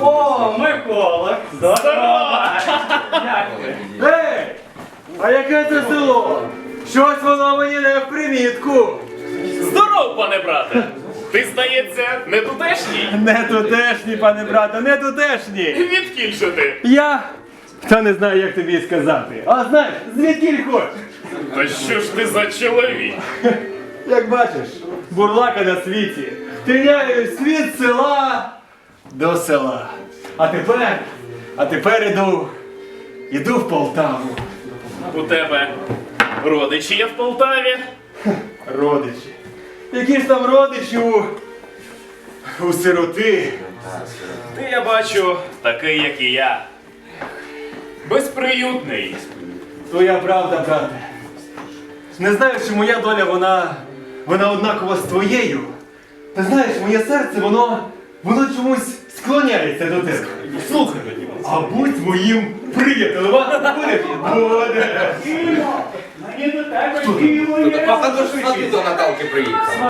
О, Микола! Здорово! Як ви? Ей! А яке це село? Щось воно мені не в примітку. Здоров, пане брате! Ти, здається, не тутешній? Не тутешній, пане брате, не тутешній. Відкіль же ти? Я. Та не знаю, як тобі сказати. А знаєш, звідкіль хочеш? Та що ж ти за чоловік? Як бачиш, бурлака на світі. Тиняю світ села до села. А тепер, а тепер іду, іду в Полтаву. У тебе родичі є в Полтаві? Родичі. Які ж там родичі у, у сироти? Ти, я бачу, такий, як і я. Безприютний. Твоя правда, брате. Не знаю, чи моя доля вона, вона однакова з твоєю. Та знаєш, моє серце, воно, воно чомусь склоняється до тебе. Слухай, а будь моїм приятелем, а? буде? Буде. Мені до тебе діло є. Папа, до Наталки приїхав.